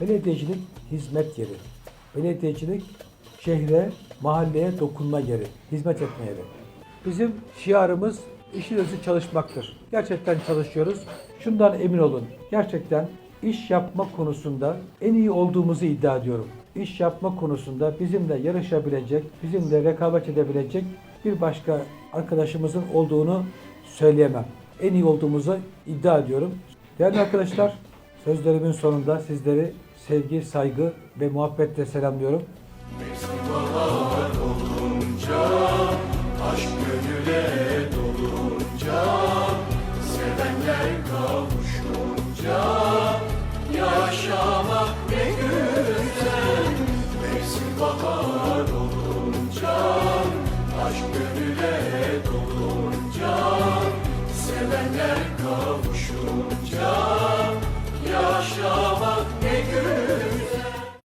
Belediyecilik hizmet yeri. Belediyecilik şehre, mahalleye dokunma yeri, hizmet etme yeri. Bizim şiarımız işin özü çalışmaktır. Gerçekten çalışıyoruz. Şundan emin olun. Gerçekten iş yapma konusunda en iyi olduğumuzu iddia ediyorum. İş yapma konusunda bizimle yarışabilecek, bizimle rekabet edebilecek bir başka arkadaşımızın olduğunu söyleyemem. En iyi olduğumuzu iddia ediyorum. Değerli arkadaşlar, sözlerimin sonunda sizleri sevgi, saygı ve muhabbetle selamlıyorum. Sevenler kavuşunca Yaşamak ne güzel. Mevsim bahar olunca Aşk gönüle dolunca Sevenler kavuşunca